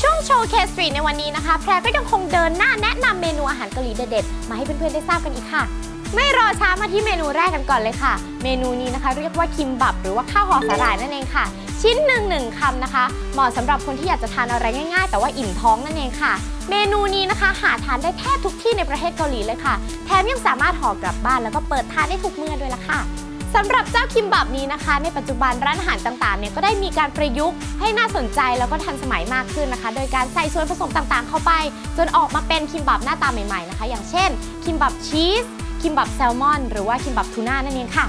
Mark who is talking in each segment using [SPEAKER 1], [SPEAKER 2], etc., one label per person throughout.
[SPEAKER 1] ช่วงโชว์เคสตรีในวันนี้นะคะ แพรก็ยังคงเดินหน้าแนะนำเมนูอาหารเกาหลีเด็ดๆ มาให้เพื่อนๆ ได้ทราบกันอีกค่ะ ไม่รอช้ามาที่เมนูแรกกันก่อนเลยค่ะ เมนูนี้นะคะเรียกว่าคิมบับหรือว่าข้าวห่อสาหร่ายนั่นเองค่ะ ชิ้นหนึ่งหนึ่งคำนะคะ เหมาะสำหรับคนที่อยากจะทานอะไรง่ายๆ แต่ว่าอิ่มท้องนั่นเองค่ะ เมนูนี้นะคะ หาทานได้แทบทุกที่ในประเทศเกาหลีเลยค่ะ แถมยังสามารถห่อกลับบ้านแล้วก็เปิดทานได้ทุกเมื่อด้วยละค่ะสำหรับเจ้าคิมบับนี้นะคะ ในปัจจุบันร้านอาหารต่างๆเนี่ยก็ได้มีการประยุกต์ให้น่าสนใจแล้วก็ทันสมัยมากขึ้นนะคะ โดยการใส่ส่วนผสมต่างๆ เข้าไป จนออกมาเป็นคิมบับหน้าตาใหม่ๆนะคะ อย่างเช่นคิมบับชีส คิมบับแซลมอน หรือว่าคิมบับทูน่านั่นเองค่ะ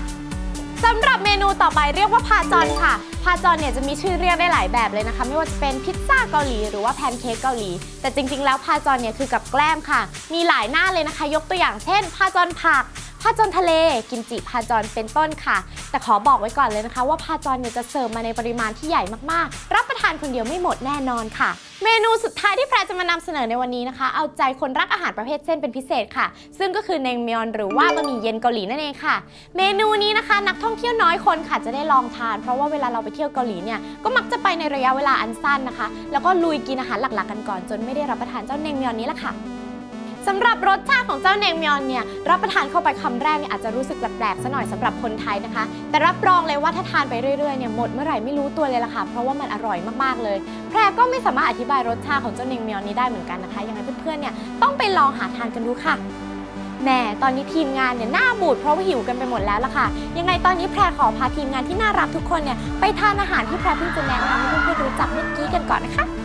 [SPEAKER 1] สำหรับเมนูต่อไปเรียกว่าพาจอนค่ะ พาจอนเนี่ยจะมีชื่อเรียกได้หลายแบบเลยนะคะ ไม่ว่าจะเป็นพิซซ่าเกาหลีหรือว่าแพนเค้กเกาหลี แต่จริง ๆ แล้วพาจอนเนี่ยคือกับแกล้มค่ะ มีหลายหน้าเลยนะคะ ยกตัวอย่างเช่นพาจอนผักพาจอนทะเล กิมจิพาจอนเป็นต้นค่ะ แต่ขอบอกไว้ก่อนเลยนะคะ ว่าพาจอนเนี่ยจะเสิร์ฟมาในปริมาณที่ใหญ่มากๆ รับประทานคนเดียวไม่หมดแน่นอนค่ะ เมนูสุดท้ายที่แพรจะมานำเสนอในวันนี้นะคะ เอาใจคนรักอาหารประเภทเส้นเป็นพิเศษค่ะ ซึ่งก็คือเนงมยอนหรือว่าบะหมี่เย็นเกาหลีนั่นเองค่ะ เมนูนี้นะคะ นักท่องเที่ยวน้อยคนค่ะจะได้ลองทาน เพราะว่าเวลาเราไปเที่ยวเกาหลีเนี่ยก็มักจะไปในระยะเวลาอันสั้นนะคะ แล้วก็ลุยกินอาหารหลักๆ กันก่อนจนไม่ได้รับประทานเจ้าเนงมยอนนี้ละค่ะ สำหรับรสชาติของเจ้าเนงมยอนเนี่ยรับประทานเข้าไปคำแรกเนี่ยอาจจะรู้สึกแปลกๆซะหน่อยสำหรับคนไทยนะคะ แต่รับรองเลยว่าถ้าทานไปเรื่อยๆเนี่ยหมดเมื่อไหร่ไม่รู้ตัวเลยล่ะค่ะ เพราะว่ามันอร่อยมากๆเลย แพรก็ไม่สามารถอธิบายรสชาติของเจ้าเนงมยอนนี้ได้เหมือนกันนะคะยังไงเพื่อนๆเนี่ยต้องไปลองหาทานกันดูค่ะแหมตอนนี้ทีมงานเนี่ยหน้าบูดเพราะว่าหิวกันไปหมดแล้วล่ะค่ะ ยังไงตอนนี้แพรขอพาทีมงานที่น่ารักทุกคนเนี่ยไปทานอาหารที่แพรเพิ่งจะแนะนำให้เพื่อนๆรู้จักเมื่อกี้กันก่อนนะคะ